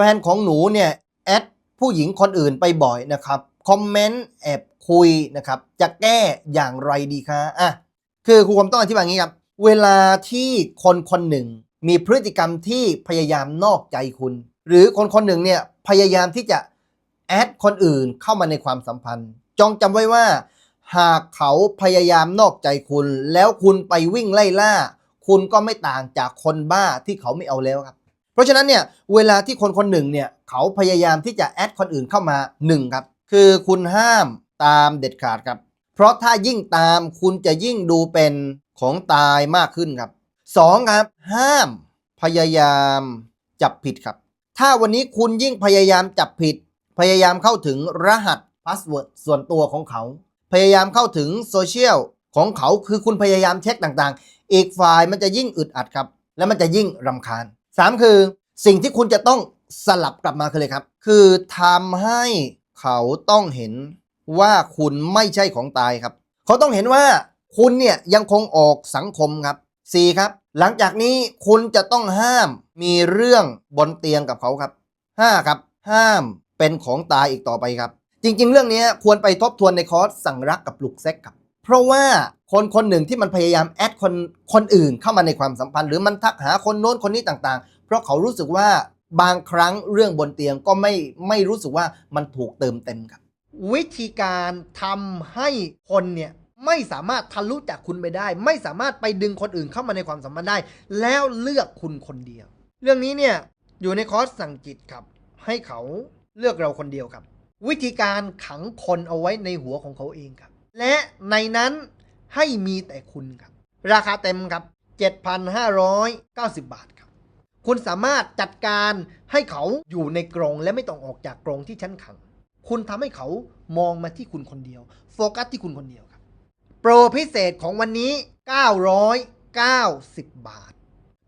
แฟนของหนูเนี่ยแอดผู้หญิงคนอื่นไปบ่อยนะครับคอมเมนต์แอบคุยนะครับจะแก้อย่างไรดีคะอะคือครูคมต้องอธิบายงี้ครับ เวลาที่คนคนหนึ่ง มีพฤติกรรมที่พยายามนอกใจคุณ หรือคนคนหนึ่งเนี่ยพยายามที่จะแอดคนอื่นเข้ามาในความสัมพันธ์ จองจำไว้ว่า หากเขาพยายามนอกใจคุณ แล้วคุณไปวิ่งไล่ล่า คุณก็ไม่ต่างจากคนบ้าที่เขาไม่เอาแล้วครับ ราะฉะนั้นเนี่ยเวลาที่คนคนหนึ่งเนี่ยเขาพยายามที่จะแอดคนอื่นเข้ามาหนึ่งครับคือคุณห้ามตามเด็ดขาดครับ เพราะถ้ายิ่งตามคุณจะยิ่งดูเป็นของตายมากขึ้นครับสองครับ ห้ามพยายามจับผิดครับ ถ้าวันนี้คุณยิ่งพยายามจับผิด พยายามเข้าถึงรหัสพาสเวิร์ดส่วนตัวของเขา พยายามเข้าถึงโซเชียลของเขาคือคุณพยายามเช็คต่างๆ อีกฝ่ายมันจะยิ่งอึดอัดครับ และมันจะยิ่งรำคาญ สามคือสิ่งที่คุณจะต้องสลับกลับมาคือเลยครับ คือทำให้เขาต้องเห็นว่าคุณไม่ใช่ของตายครับ เขาต้องเห็นว่าคุณเนี่ยยังคงออกสังคมครับสี่ครับ หลังจากนี้คุณจะต้องห้ามมีเรื่องบนเตียงกับเขาครับห้าครับ ห้ามเป็นของตายอีกต่อไปครับ จริง ๆ เรื่องนี้ควรไปทบทวนในคอร์สสั่งรักกับปลุกเซ็กครับ เพราะว่าคนคนหนึ่งที่มันพยายามแอดคนคนอื่นเข้ามาในความสัมพันธ์ หรือมันทักหาคนโน้นคนนี้ต่างๆ เพราะเขารู้สึกว่าบางครั้งเรื่องบนเตียงก็ไม่ไม่รู้สึกว่ามันถูกเติมเต็มครับ วิธีการทำให้คนเนี่ยไม่สามารถทะลุจากคุณไปได้ ไม่สามารถไปดึงคนอื่นเข้ามาในความสัมพันธ์ได้ แล้วเลือกคุณคนเดียว เรื่องนี้เนี่ยอยู่ในคอร์สสั่งจิตครับ ให้เขาเลือกเราคนเดียวครับ วิธีการขังคนเอาไว้ในหัวของเขาเองครับ และในนั้นให้มีแต่คุณครับ ราคาเต็มครับ 7,590 บาทครับ คุณสามารถจัดการให้เขาอยู่ในกรงและไม่ต้องออกจากกรงที่ชั้นขัง คุณทำให้เขามองมาที่คุณคนเดียว โฟกัสที่คุณคนเดียวครับ โปรพิเศษของวันนี้ 990 บาท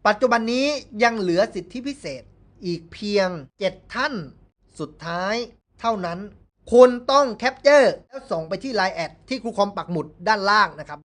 ปัจจุบันนี้ยังเหลือสิทธิพิเศษอีกเพียง 7 ท่าน สุดท้ายเท่านั้น คุณต้องแคปเจอร์แล้วส่งไปที่ Line แอดที่ครูคอมปักหมุดด้านล่างนะครับ